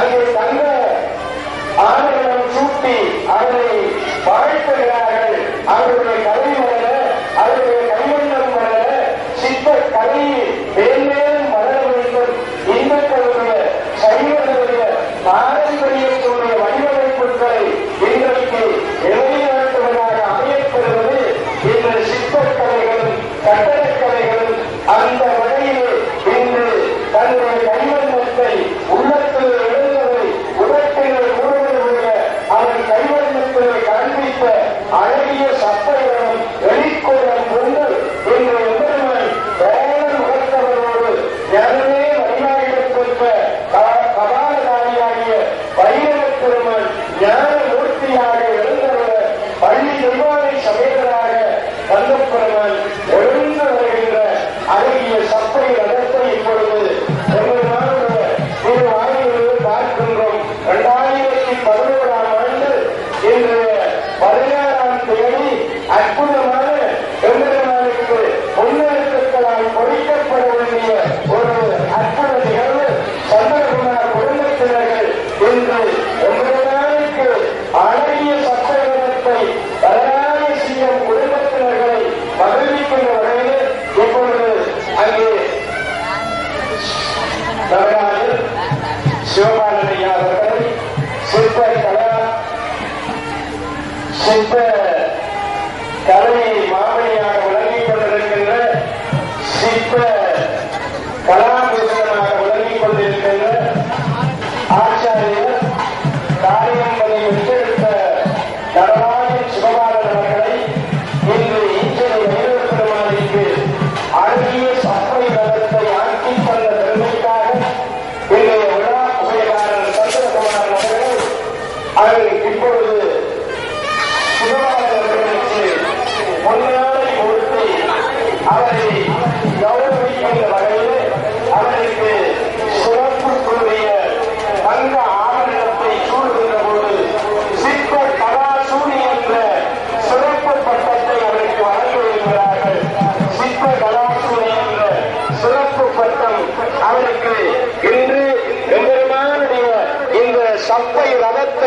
அங்கே தங்க ஆணையம் சூட்டி அவரை வாழ்த்துகிறார்கள் அவருடைய கல்வி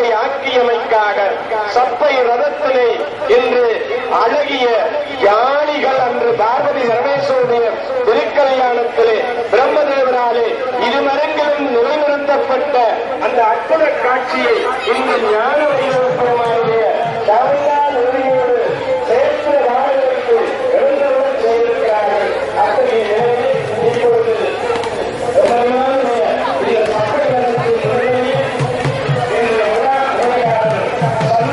மக்களை ஆக்கியமைக்காக சப்பை ரதத்திலே இன்று அழகிய யானிகள் அன்று பார்வதி பரமேஸ்வருடைய திருக்கல்யாணத்திலே பிரம்மதேவராலே இருமரங்களும் நிலைநிறுத்தப்பட்ட அந்த அற்புத காட்சியை இன்று ஞான வைரவபுரமானுடைய Obrigado.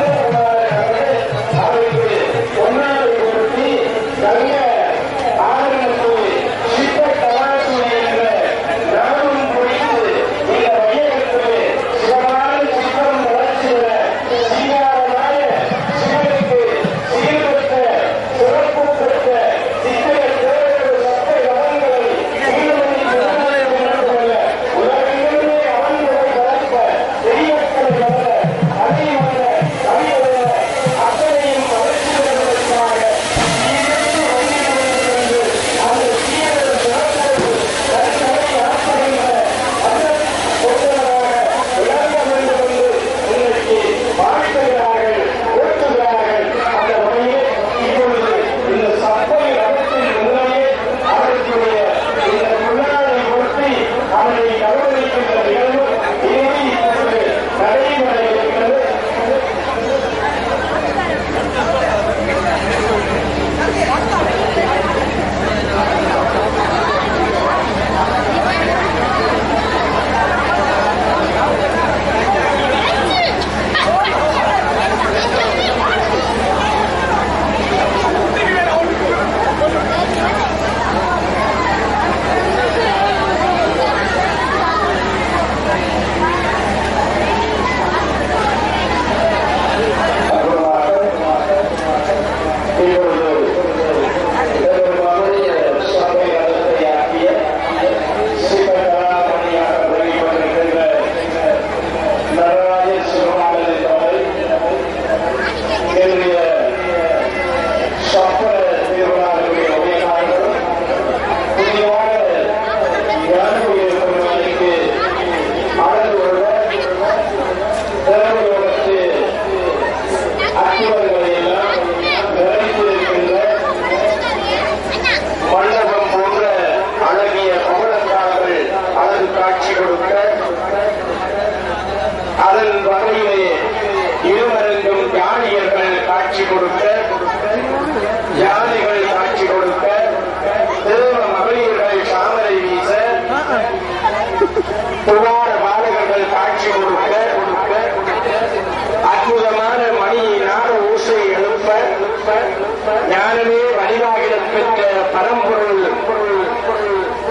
ஞானமே வழிவாகிடம் பெற்ற பரம்பொருள்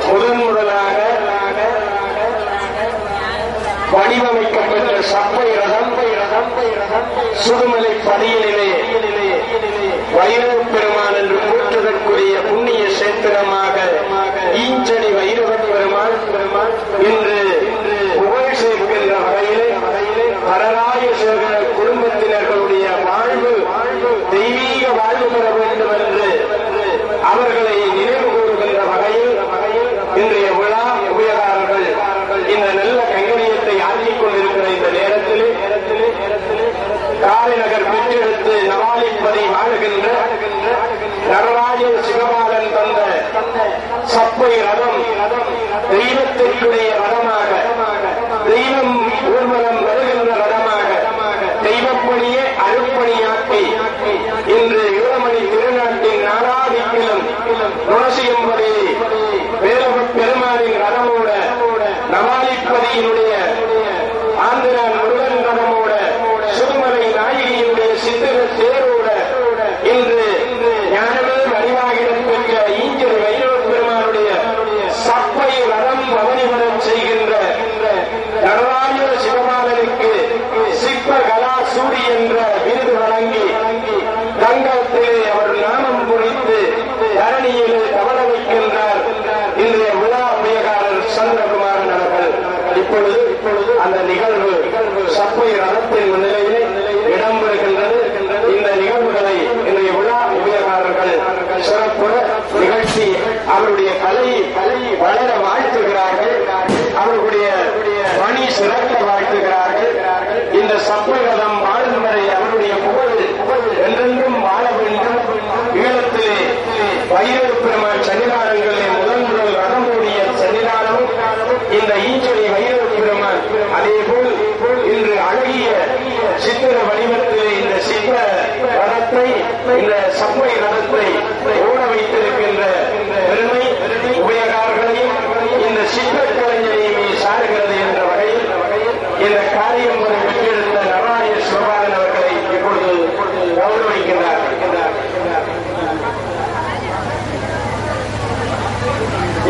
முதன் முதலாக வடிவமைக்கப்பட்ட சப்பை ரகம் சுதுமலை பதியிலே வைரவ பெருமான் என்று போற்றுதற்குரிய புண்ணிய சேத்திரமாக ஈஞ்சடி வைர நுரசி என்பது பெருமானின் ரதமோட நமாளிப்பதியினுடைய பணியிலே கவன வைக்கின்றார் இன்றைய விழா உயகாரர் சந்திரகுமாரன் அவர்கள். இப்பொழுது இப்பொழுது அந்த நிகழ்வு சப்பை ரதத்தின் நிலையிலே இடம்பெறுகின்றது இந்த நிகழ்வுகளை இன்றைய விழா உபயோகாரர்கள் சிறப்புற நிகழ்ச்சி அவருடைய கலை கலை வளர வாழ்த்துகிறார்கள்.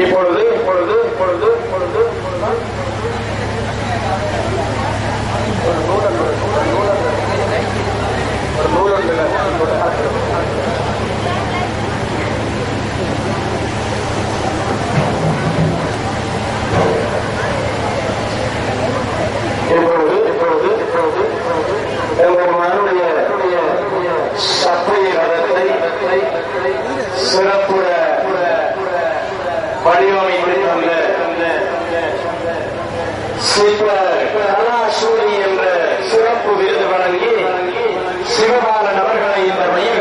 இப்பொழுது இப்பொழுது இப்பொழுது இப்பொழுது ஒரு நூலன் நூலன் ஒரு நூலன் எங்கள் மனுடைய சத்திய ரதத்தை சிறப்புற வடிவமைத்து தந்த கலாசூரி என்ற சிறப்பு விருது வழங்கி சிவபாலன் அவர்களை இந்த மையம்